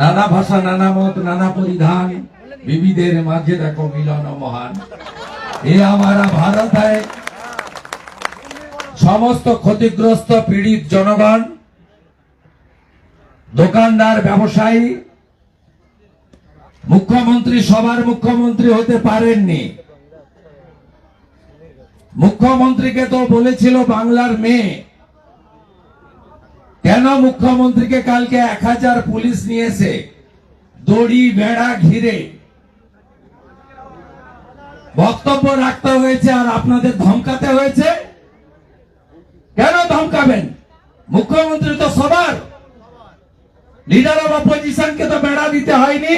নানা ভাষা, নানা মত, নানা পরিধান। বিবিধের মাঝে দেখো মিলন মহান। এ আমারা ভারত সমস্ত ক্ষতিগ্রস্ত পীড়িত জনগণ, দোকানদার, ব্যবসায়ী, মুখ্যমন্ত্রী, সবার মুখ্যমন্ত্রী হতে পারেননি। মুখ্যমন্ত্রীকে তো বলেছিল বাংলার মেয়ে। কেন মুখ্যমন্ত্রীকে কালকে এক হাজার পুলিশ নিয়েছে? দড়ি, বেড়া, ঘিরে। বক্তব্য রাখতে হয়েছে আর আপনাদের ধমকাতে হয়েছে? কেন ধমকাবেন? মুখ্যমন্ত্রী তো সবার। লিডার অফ অপোজিশনকে তো বেড়া দিতে হয়নি।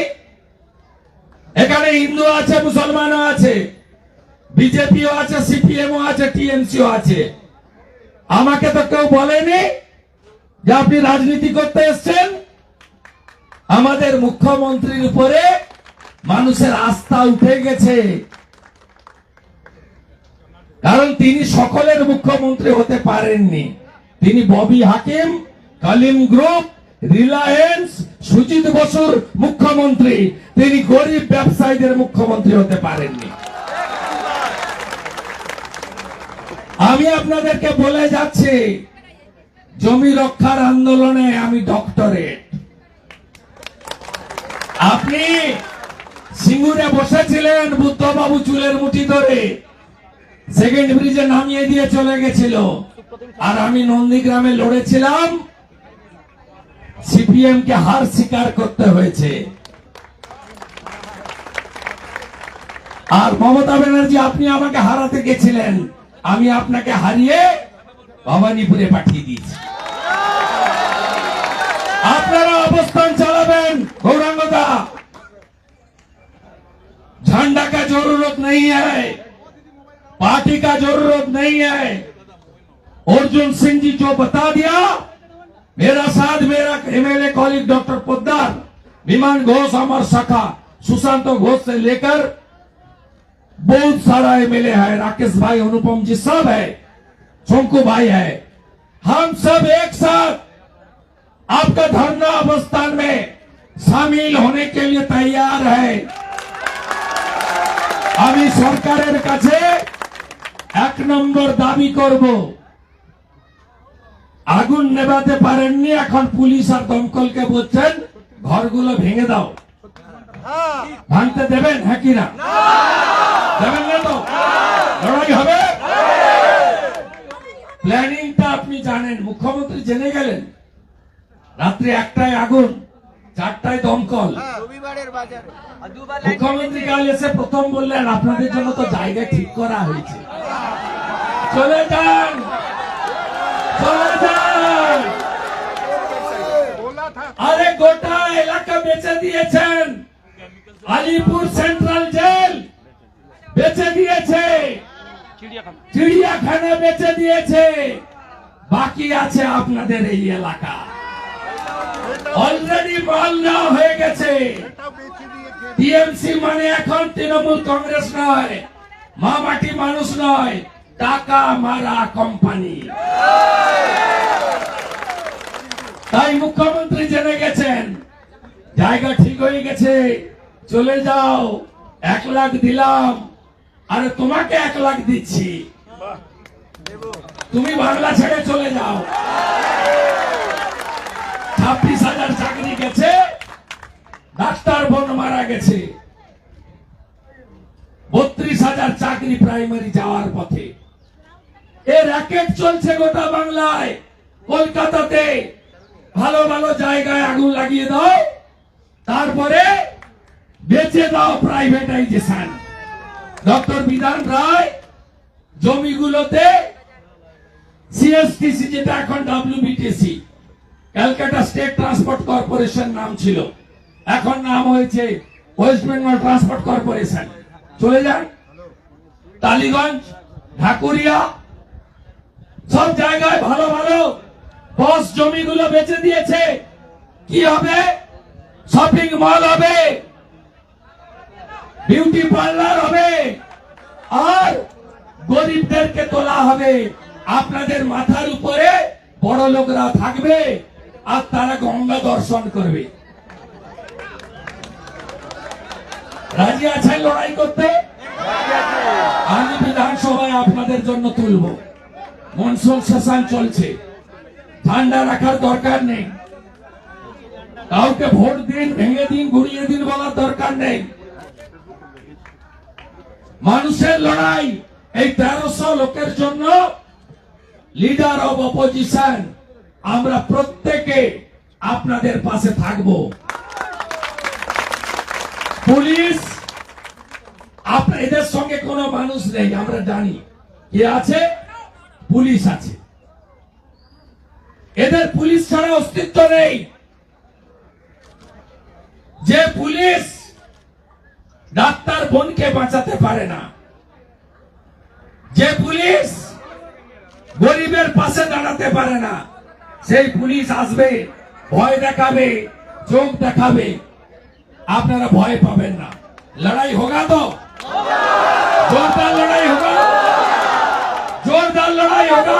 এখানে হিন্দু আছে, মুসলমানও আছে, বিজেপিও আছে, সিপিএমও আছে, টিএমসিও আছে। আমাকে তো কেউ বলেনি যে আপনি রাজনীতি করতে এসছেন, আমাদের মুখ্যমন্ত্রীর উপরে মানুষের আস্থা উঠে গেছে। কারণ তিনি সকলের মুখ্যমন্ত্রী হতে পারেননি। তিনি Bobby Hakim, Kalim group, Reliance, Sujit বসুর মুখ্যমন্ত্রী। তিনি গরিব ব্যবসায়ীদের মুখ্যমন্ত্রী হতে পারেননি। আমি আপনাদেরকে বলে যাচ্ছি জমি রক্ষার আন্দোলনে আমি ডক্টরেট আপনি সিঙ্গুরে বসেছিলেন বুদ্ধবাবু চুলের মুঠি ধরে। সেকেন্ড ব্রিজে নামিয়ে দিয়ে চলে গেছিল। আর আমি নন্দীগ্রামে লড়েছিলাম। সিপিএম কে হার স্বীকার করতে হয়েছে। আর মমতা ব্যানার্জি, আপনি আমাকে হারাতে গেছিলেন। আমি আপনাকে হারিয়ে ভবানীপুরে পাঠিয়ে দিয়েছি আপনারা অবস্থান চালাবেন গৌরাঙ্গদা झंडा का जरूरत नहीं है पार्टी का जरूरत नहीं है अर्जुन सिंह जी जो बता दिया मेरा साथ मेरा एमएलए कॉलिग डॉक्टर पोद्दार विमान घोष अमर सखा सुशांत घोष से लेकर बहुत सारा एमएलए है राकेश भाई अनुपम जी सब है शंकु भाई है हम सब एक साथ आपका धरना अवस्थान में शामिल होने के लिए तैयार है আমি সরকারের কাছে এক নম্বর দাবি করব আগুন নেভাতে পারেননি এখন পুলিশ আর দমকলকে বলছেন ঘরগুলো ভেঙে দাও ভাঙতে দেবেন হ্যাঁ কি না দেবেন না তো লড়াই হবে প্ল্যানিংটা আপনি জানেন মুখ্যমন্ত্রী জেনে গেলেন। রাত্রি একটায় আগুন চারটায় দমকল। লাইন মুখ্যমন্ত্রী কাল এসে প্রথম বললেন আপনাদের জন্য তো জায়গা ঠিক করা হয়েছে। চলে যান! চলে যান! আরে গোটা এলাকা বেচে দিয়েছেন। আলিপুর সেন্ট্রাল জেল বেচে দিয়েছে। চিড়িয়াখানা। বেচে দিয়েছে। বাকি আছে আপনাদের এই এলাকা। অলরেডি নেওয়া হয়ে গেছে। টিএমসি মানে এখন তৃণমূল কংগ্রেস নয় মা মাটি মানুষ নয়, টাকা মারা কোম্পানি। তাই মুখ্যমন্ত্রী জেনে গেছেন, জায়গা ঠিক হয়ে গেছে, চলে যাও, এক লাখ দিলাম আরে তোমাকে এক লাখ দিচ্ছি। তুমি বাংলা ছেড়ে চলে যাও। ছাব্বিশ হাজার চাকরি গেছে ডাক্তার বোন মারা গেছে। বত্রিশ হাজার চাকরি প্রাইমারি যাওয়ার পথে। এ র্যাকেট চলছে গোটা বাংলায়। কলকাতাতে ভালো ভালো জায়গায় আগুন লাগিয়ে দাও। তারপরে বেঁচে দাও প্রাইভেটাইজেশন ডক্টর বিধান রায়, জমিগুলোতে সিএসটিসি যেটা এখন WBTC Calcutta state transport corporation নাম ছিল। এখন নাম হয়েছে ওয়েস্ট বেঙ্গল ট্রান্সপোর্ট কর্পোরেশন। চলে যান। টালিগঞ্জ, ঢাকুরিয়া, সব জায়গায় ভালো ভালো বস জমিগুলো বেচে দিয়েছে। কি হবে? শপিং মল হবে। বিউটি পার্লার হবে। আর গরিবদেরকে তোলা হবে। আপনাদের মাথার উপরে বড় লোকরা থাকবে আর তারা গঙ্গা দর্শন করবে। রাজি আছেন লড়াই করতে? আমি বিধানসভায় আপনাদের জন্য তুলব। মনসুন সেশন চলছে। ঠান্ডা রাখার দরকার নেই। কাউকে ভোট দিন, ভেঙে দিন ঘুরিয়ে দিন বলার দরকার নেই। মানুষের লড়াই এই তেরোশো লোকের জন্য লিডার অব অপোজিশন আমরা প্রত্যেকে আপনাদের পাশে থাকব। পুলিশ এদের সঙ্গে কোনো মানুষ নেই, আমরা জানি। কে আছে? পুলিশ আছে। এদের পুলিশ ছাড়া অস্তিত্ব নেই। যে পুলিশ ডাক্তার বোনকে বাঁচাতে পারে না। যে পুলিশ গরিবের পাশে দাঁড়াতে পারে না সেই পুলিশ আসবে ভয় দেখাবে চোখ দেখাবে। আপনারা ভয় পাবেন না। লড়াই হোগা তো? জোরদার লড়াই হোগা? জোরদার লড়াই হোগা?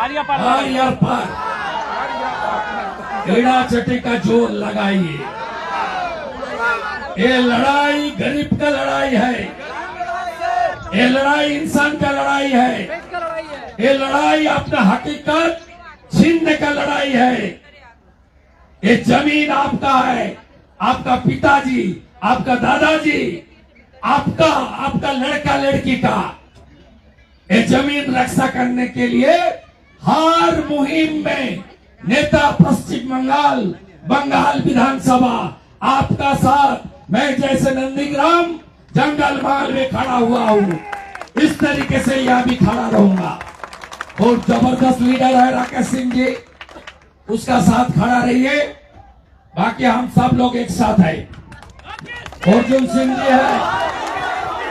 আর ইয়ার পার एड़ा चटे का ज़ोर लगाइए। ये लड़ाई गरीब का लड़ाई है। ये लड़ाई इंसान का लड़ाई है। ये लड़ाई अपना हकीकत छीनने का लड़ाई है। ये ज़मीन आपका है। आपका पिताजी, आपका दादाजी, आपका आपका लड़का लड़की का। ये ज़मीन रक्षा करने के लिए हर मुहिम में नेता पश्चिम बंगाल बंगाल विधानसभा, आपका साथ, मैं जैसे नंदीग्राम, जंगल माल में खड़ा हुआ हूँ। इस तरीके से यहाँ भी खड़ा रहूँगा। और ज़बरदस्त लीडर है राकेश सिंह जी। उसका साथ खड़ा रहिए। बाकी हम सब लोग एक साथ है। अर्जुन सिंह जी है।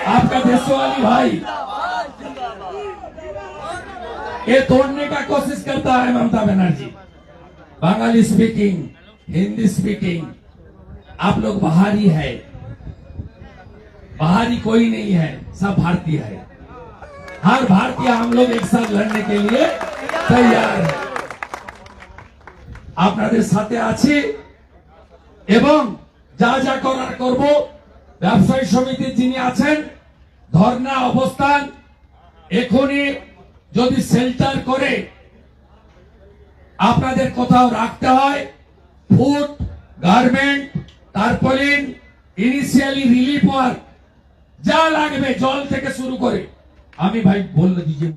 आपका देशवाली भाई। ये तोड़ने का कोशिश करता है ममता बनर्जी। बंगाली स्पीकिंग हिंदी स्पीकिंग आप लोग बाहरी है बाहरी कोई नहीं है सब भारतीय है हर भारतीय हम लोग एक साथ लड़ने के लिए तैयार है আপনাদের সাথে আছি এবং যা যা করার করব ব্যবসায়ী সমিতির যিনি আছেন ধর্ণা অবস্থান এখনই যদি শেল্টার করে আপনাদের কোথাও রাখতে হয় food garment tarpaulin initially relief work যা লাগবে জল থেকে শুরু করে। আমি ভাই বললে দিজি